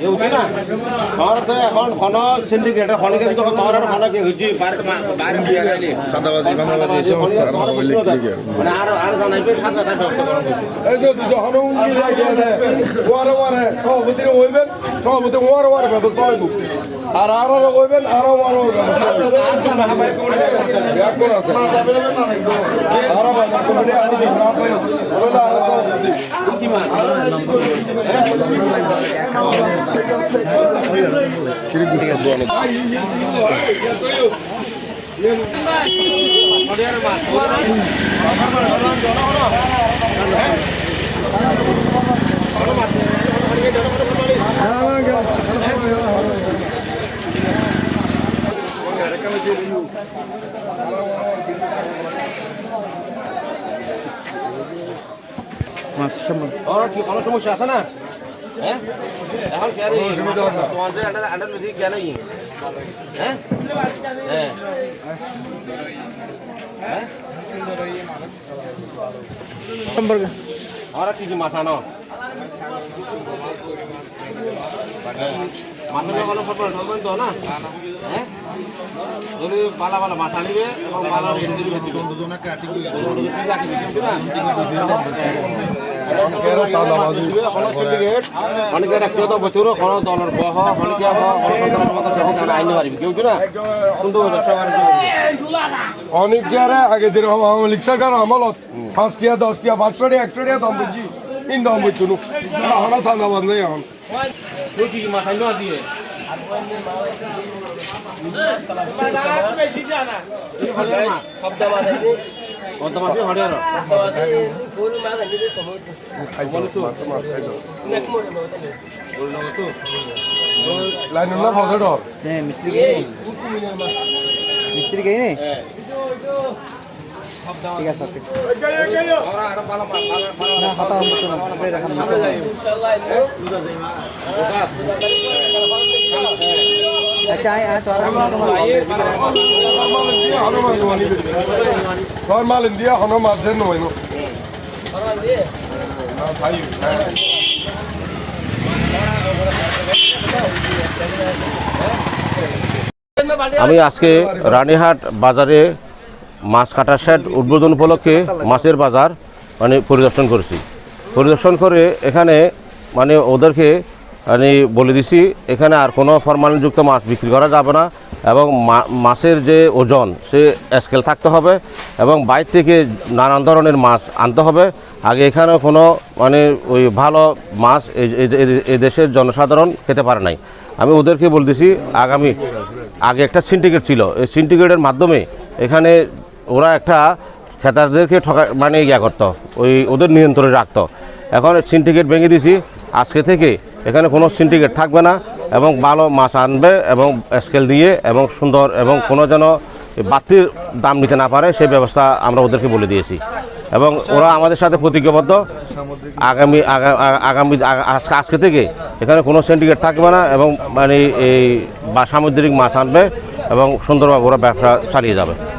তোমার তো এখন খন সিন্ডিকেট খন কিন্তু তোমার খন কি হইছি বাইরে বাইরে বিয়ে আইলি সাদাবাজি ফাদাবাজি এই সমস্ত আরম্ভ কি মানে আর আর জানাইবে সাদা সাদা ব্যবস্থা করা এই যে যখন উনকি লাগে ওয়ারে ওয়ারে সভাপতি হইবেন সভাপতি ওয়ারে ওয়ারে ব্যবস্থা হইব আর আর হইবেন আর আর আর সভাপতি ওর কি কোনো সমস্যা আছে না? হ্যাঁ? এখন তোমাদের আন্ডার আন্ডার জ্ঞান হ্যাঁ? হ্যাঁ। ওরা কি কি মাছ আনো? মাছের কোনো ফটফট ফটফট দাও না? হ্যাঁ? যদি পালা পালা মাছ আনিবে এবং পালা রেট দিবে। দিবে। অনেকে ব্যক্তিগত বছর কোনো দলের বহ অনেকে আইনি পারিবি কেউ না? কিন্তু অনেক আগে যেরকম আওয়ামী লীগ সরকার আমলত পাঁচটিয়া দশটিয়া পাঁচশো একশো টাকা দাম বুঝছি ইন দাম বুঝছ নু এখন চান্দাবাদ নেই এখন তুই কি কি মাছ আইনো দিয়ে কত মাছ হরিয়ার লাইন না ফসল হ্যাঁ মিস্ত্রি গিয়ে মিস্ত্রি গিয়ে নে ঠিক আছে ওকে না হতা আচ্ছা আয় আয় তো আর আমি আজকে রানীহাট বাজারে মাছ কাটা শেড উদ্বোধন উপলক্ষে মাছের বাজার মানে পরিদর্শন করেছি। পরিদর্শন করে এখানে মানে ওদেরকে মানে বলে দিছি, এখানে আর কোনো ফরমালিনযুক্ত মাছ বিক্রি করা যাবে না এবং মাছের যে ওজন, সে স্কেল থাকতে হবে এবং বাইর থেকে নানান ধরনের মাছ আনতে হবে। আগে এখানে কোনো মানে ওই ভালো মাছ এই দেশের জনসাধারণ খেতে পারে নাই। আমি ওদেরকে বলতেছি আগামী, আগে একটা সিন্ডিকেট ছিল। এই সিন্ডিকেটের মাধ্যমে এখানে ওরা একটা খেতারদেরকে ঠকা মানে ইয়া করতো, ওই ওদের নিয়ন্ত্রণে রাখতো। এখন সিন্ডিকেট ভেঙে দিছি, আজকে থেকে এখানে কোনো সিন্ডিকেট থাকবে না এবং ভালো মাছ আনবে এবং স্কেল দিয়ে এবং সুন্দর এবং কোনো যেন বাড়তির দাম নিতে না পারে, সেই ব্যবস্থা আমরা ওদেরকে বলে দিয়েছি। এবং ওরা আমাদের সাথে প্রতিজ্ঞাবদ্ধ। আগামী, আগা- আগা- আগামী, আজকে আজকে থেকে এখানে কোনো সিন্ডিকেট থাকবে না এবং মানে এই বা সামুদ্রিক মাছ আনবে এবং সুন্দরভাবে ওরা ব্যবসা চালিয়ে যাবে।